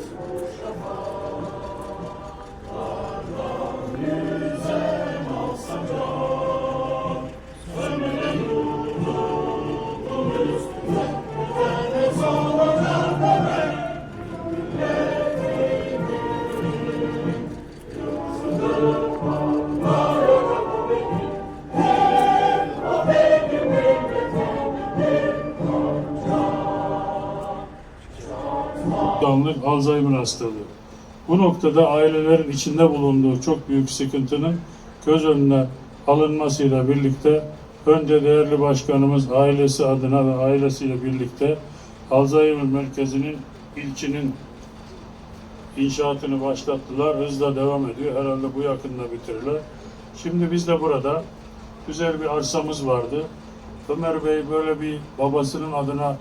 Господь Alzheimer, Alzheimer hastalığı. Bu noktada ailelerin içinde bulunduğu çok büyük sıkıntının göz önüne alınmasıyla birlikte önce değerli başkanımız ailesi adına ve ailesiyle birlikte Alzheimer merkezinin ilçinin inşaatını başlattılar. Hızla devam ediyor. Herhalde bu yakında bitirirler. Şimdi biz de burada güzel bir arsamız vardı. Ömer Bey böyle bir babasının adına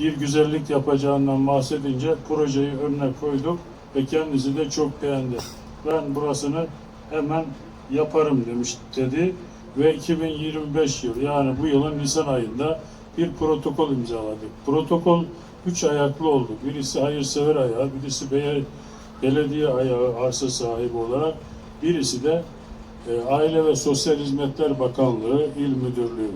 bir güzellik yapacağından bahsedince projeyi önüne koyduk ve kendisi de çok beğendi. Ben burasını hemen yaparım demiş dedi ve 2025 yıl yani bu yılın Nisan ayında bir protokol imzaladık. Protokol üç ayaklı oldu. Birisi hayırsever ayağı, birisi belediye ayağı arsa sahibi olarak, birisi de e, Aile ve Sosyal Hizmetler Bakanlığı İl Müdürlüğü.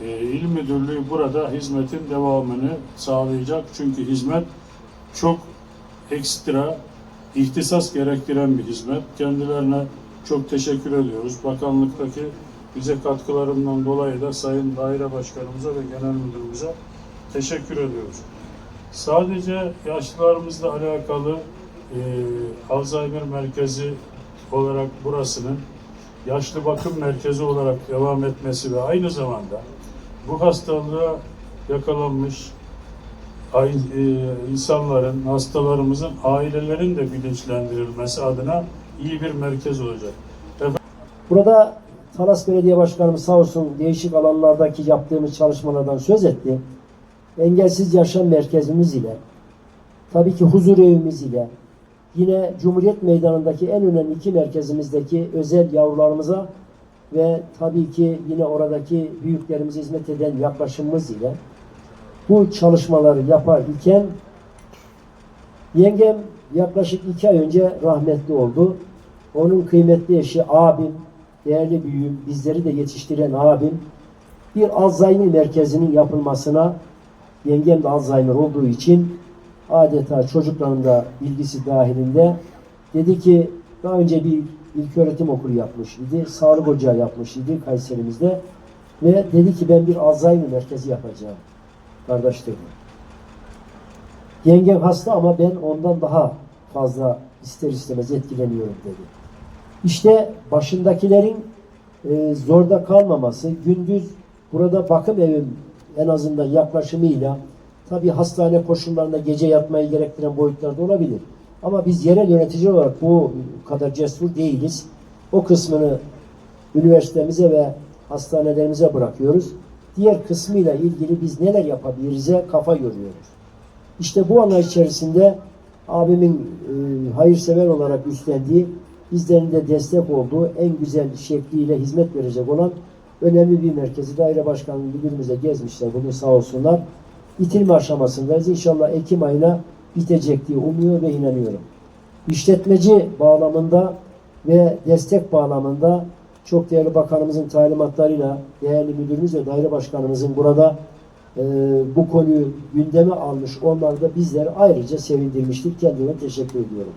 E, İl Müdürlüğü burada hizmetin devamını sağlayacak. Çünkü hizmet çok ekstra, ihtisas gerektiren bir hizmet. Kendilerine çok teşekkür ediyoruz. Bakanlıktaki bize katkılarından dolayı da Sayın Daire Başkanımıza ve Genel Müdürümüze teşekkür ediyoruz. Sadece yaşlılarımızla alakalı e, Alzheimer merkezi olarak burasının yaşlı bakım merkezi olarak devam etmesi ve aynı zamanda bu hastalığa yakalanmış e, insanların, hastalarımızın, ailelerin de bilinçlendirilmesi adına iyi bir merkez olacak. Burada Talas Belediye Başkanımız sağ olsun değişik alanlardaki yaptığımız çalışmalardan söz etti. Engelsiz Yaşam Merkezimiz ile, tabii ki huzur evimiz ile, yine Cumhuriyet Meydanı'ndaki en önemli iki merkezimizdeki özel yavrularımıza ve tabii ki yine oradaki büyüklerimize hizmet eden yaklaşımımız ile bu çalışmaları yapar iken yengem yaklaşık iki ay önce rahmetli oldu. Onun kıymetli eşi abim, değerli büyüğüm, bizleri de yetiştiren abim bir Alzheimer merkezinin yapılmasına yengem de Alzheimer olduğu için adeta çocukların da bilgisi dahilinde dedi ki daha önce bir ilköğretim okulu yapmış idi. Sağlık ocağı yapmış idi Kayserimizde. Ve dedi ki ben bir Alzheimer merkezi yapacağım. Kardeş dedi. Yengem hasta ama ben ondan daha fazla ister istemez etkileniyorum dedi. İşte başındakilerin e, zorda kalmaması, gündüz burada bakım evim en azından yaklaşımıyla tabi hastane koşullarında gece yatmayı gerektiren boyutlarda olabilir. Ama biz yerel yönetici olarak bu kadar cesur değiliz. O kısmını üniversitemize ve hastanelerimize bırakıyoruz. Diğer kısmıyla ilgili biz neler yapabiliriz'e kafa yoruyoruz. İşte bu anlayış içerisinde abimin e, hayırsever olarak üstlendiği, bizlerin de destek olduğu en güzel şekliyle hizmet verecek olan önemli bir merkezi daire başkanlığı müdürümüze gezmişler bugün sağ olsunlar. Bitirme aşamasındayız. İnşallah Ekim ayına bitecek diye umuyor ve inanıyorum. İşletmeci bağlamında ve destek bağlamında çok değerli bakanımızın talimatlarıyla değerli müdürümüz ve daire başkanımızın burada e, bu konuyu gündeme almış onlar da bizleri ayrıca sevindirmiştir. Kendilerine teşekkür ediyorum.